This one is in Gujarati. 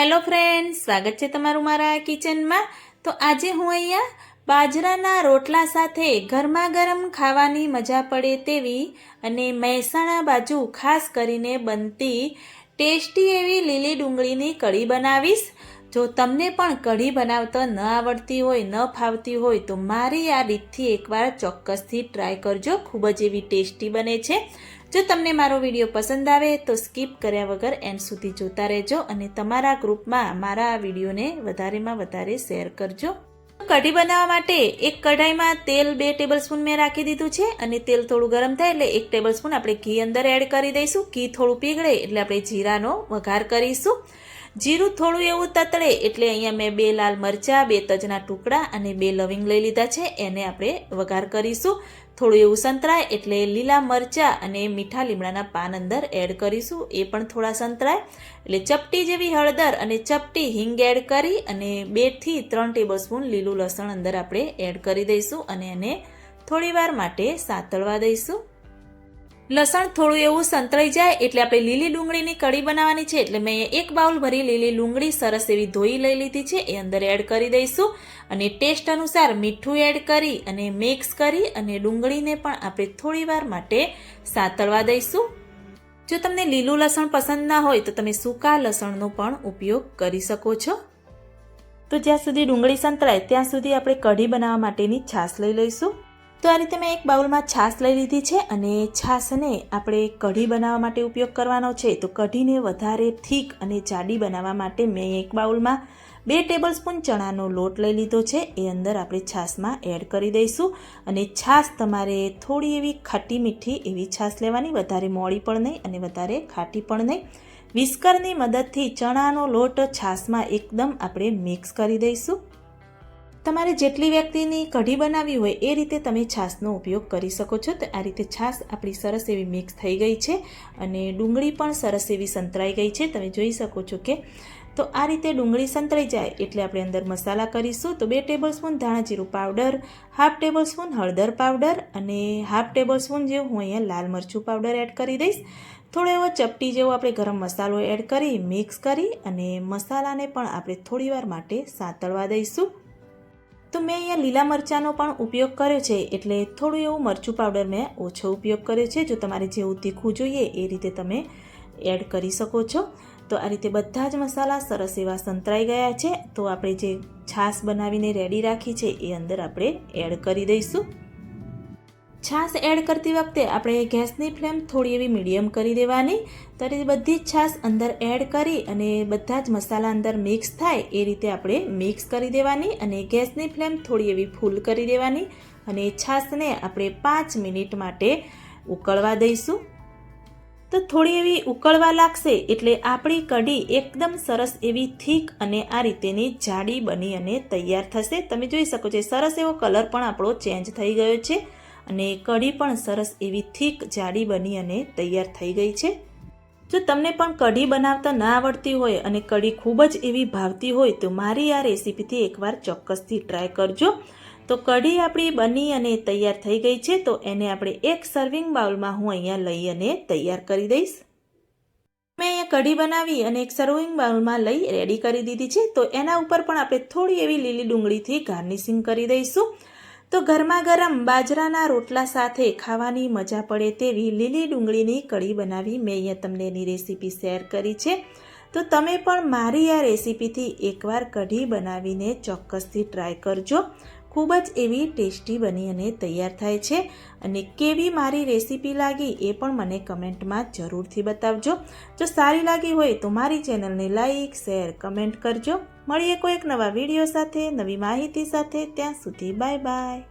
હેલો ફ્રેન્ડ સ્વાગત છે તમારું મારા કિચનમાં. તો આજે હું અહીંયા બાજરાના રોટલા સાથે ગરમા ગરમ ખાવાની મજા પડે તેવી અને મહેસાણા બાજુ ખાસ કરીને બનતી ટેસ્ટી એવી લીલી ડુંગળીની કઢી બનાવીશ. જો તમને પણ કઢી બનાવતા ન આવડતી હોય, ન ફાવતી હોય, તો મારી આ રીતથી એકવાર ચોક્કસથી ટ્રાય કરજો. ખૂબ જ એવી ટેસ્ટી બને છે. જો તમને મારો વીડિયો પસંદ આવે, તો સ્કીપ કર્યા વગર એન્ડ સુધી જોતા રહેજો અને તમારા ગ્રુપમાં મારા આ વિડીયોને વધારેમાં વધારે શેર કરજો. કઢી બનાવવા માટે એક કઢાઈમાં તેલ બે ટેબલ સ્પૂન મેં રાખી દીધું છે અને તેલ થોડું ગરમ થાય એટલે એક ટેબલ સ્પૂન આપણે ઘી અંદર એડ કરી દઈશું. ઘી થોડું પીગળે એટલે આપણે જીરાનો વઘાર કરીશું. જીરું થોડું એવું તતળે એટલે અહીંયા મેં બે લાલ મરચાં, બે તજના ટુકડા અને બે લવિંગ લઈ લીધા છે. એને આપણે વઘાર કરીશું. થોડું એવું સંતરાય એટલે લીલા મરચાં અને મીઠા લીમડાના પાન અંદર એડ કરીશું. એ પણ થોડા સંતરાય. એટલે ચપટી જેવી હળદર અને ચપટી હિંગ એડ કરી અને બેથી ત્રણ ટેબલસ્પૂન લીલું લસણ અંદર આપણે એડ કરી દઈશું અને એને થોડીવાર માટે સાતળવા દઈશું. લસણ થોડું એવું સંતળાઈ જાય એટલે આપણે લીલી ડુંગળીની કઢી બનાવવાની છે. એટલે મેં એક બાઉલ ભરી લીલી ડુંગળી સરસ એવી ધોઈ લઈ લીધી છે. એ અંદર એડ કરી દઈશું અને ટેસ્ટ અનુસાર મીઠું એડ કરી અને મિક્સ કરી અને ડુંગળીને પણ આપણે થોડીવાર માટે સાતળવા દઈશું. જો તમને લીલું લસણ પસંદ ના હોય તો તમે સૂકા લસણનો પણ ઉપયોગ કરી શકો છો. તો જ્યાં સુધી ડુંગળી સંતળાય ત્યાં સુધી આપણે કઢી બનાવવા માટેની છાશ લઈ લઈશું. તો આ રીતે મેં એક બાઉલમાં છાશ લઈ લીધી છે અને છાશને આપણે કઢી બનાવવા માટે ઉપયોગ કરવાનો છે. તો કઢીને વધારે થીક અને જાડી બનાવવા માટે મેં એક બાઉલમાં બે ટેબલ સ્પૂન ચણાનો લોટ લઈ લીધો છે. એ અંદર આપણે છાશમાં એડ કરી દઈશું અને છાશ તમારે થોડી એવી ખાટી મીઠી એવી છાશ લેવાની, વધારે મોડી પણ નહીં અને વધારે ખાટી પણ નહીં. વિસ્કરની મદદથી ચણાનો લોટ છાશમાં એકદમ આપણે મિક્સ કરી દઈશું. તમારે જેટલી વ્યક્તિની કઢી બનાવવી હોય એ રીતે તમે છાશનો ઉપયોગ કરી શકો છો. તો આ રીતે છાશ આપણી સરસ એવી મિક્સ થઈ ગઈ છે અને ડુંગળી પણ સરસ એવી સંતરાઈ ગઈ છે. તમે જોઈ શકો છો કે તો આ રીતે ડુંગળી સંતરાઈ જાય એટલે આપણે અંદર મસાલા કરીશું. તો બે ટેબલસ્પૂન ધાણા જીરું પાવડર, હાફ ટેબલસ્પૂન હળદર પાવડર અને હાફ ટેબલસ્પૂન જેવું હું અહીંયા લાલ મરચું પાવડર એડ કરી દઈશ. થોડો એવો ચપટી જેવો આપણે ગરમ મસાલો એડ કરી, મિક્સ કરી અને મસાલાને પણ આપણે થોડીવાર માટે સાતળવા દઈશું. તો મેં અહીંયા લીલા મરચાંનો પણ ઉપયોગ કર્યો છે, એટલે થોડું એવું મરચું પાવડર મેં ઓછો ઉપયોગ કર્યો છે. જો તમારે જેવું તીખું જોઈએ, એ રીતે તમે એડ કરી શકો છો. તો આ રીતે બધા જ મસાલા સરસ એવા સંતરાઈ ગયા છે. તો આપણે જે છાશ બનાવીને રેડી રાખી છે, એ અંદર આપણે એડ કરી દઈશું. છાશ એડ કરતી વખતે આપણે ગેસની ફ્લેમ થોડી એવી મીડિયમ કરી દેવાની. ત્યારે બધી જ છાશ અંદર એડ કરી અને બધા જ મસાલા અંદર મિક્સ થાય એ રીતે આપણે મિક્સ કરી દેવાની અને ગેસની ફ્લેમ થોડી એવી ફૂલ કરી દેવાની અને છાશને આપણે પાંચ મિનિટ માટે ઉકળવા દઈશું. તો થોડી એવી ઉકળવા લાગશે એટલે આપણી કઢી એકદમ સરસ એવી થીક અને આ રીતેની જાડી બની અને તૈયાર થશે. તમે જોઈ શકો છો સરસ એવો કલર પણ આપણો ચેન્જ થઈ ગયો છે. અને કઢી પણ સરસ એવી થીક જાડી બની અને તૈયાર થઈ ગઈ છે. જો તમને પણ કઢી બનાવતા ના આવડતી હોય અને કઢી ખૂબ જ એવી ભાવતી હોય તો મારી આ રેસીપીથી એકવાર ચોક્કસથી ટ્રાય કરજો. તો કઢી આપણી બની અને તૈયાર થઈ ગઈ છે તો એને આપણે એક સર્વિંગ બાઉલમાં હું અહીંયા લઈ અને તૈયાર કરી દઈશ. મેં અહીંયા કઢી બનાવી અને એક સર્વિંગ બાઉલમાં લઈ રેડી કરી દીધી છે તો એના ઉપર પણ આપણે થોડી એવી લીલી ડુંગળીથી ગાર્નિશિંગ કરી દઈશું. તો ગરમા ગરમ બાજરાના રોટલા સાથે ખાવાની મજા પડે તેવી લીલી ડુંગળીની કઢી બનાવી મેં અહીંયા તમને એની રેસીપી શેર કરી છે. તો તમે પણ મારી આ રેસીપીથી એકવાર કઢી બનાવીને ચોક્કસથી ટ્રાય કરજો. ખૂબ જ એવી ટેસ્ટી બની અને તૈયાર થાય છે. અને કેવી મારી રેસીપી લાગી એ પણ મને કમેન્ટમાં જરૂરથી બતાવજો. જો સારી લાગી હોય તો મારી ચેનલને લાઈક, શેર, કમેન્ટ કરજો. મળીએ કોઈક નવા વીડિયો સાથે નવી માહિતી સાથે. ત્યાં સુધી બાય બાય.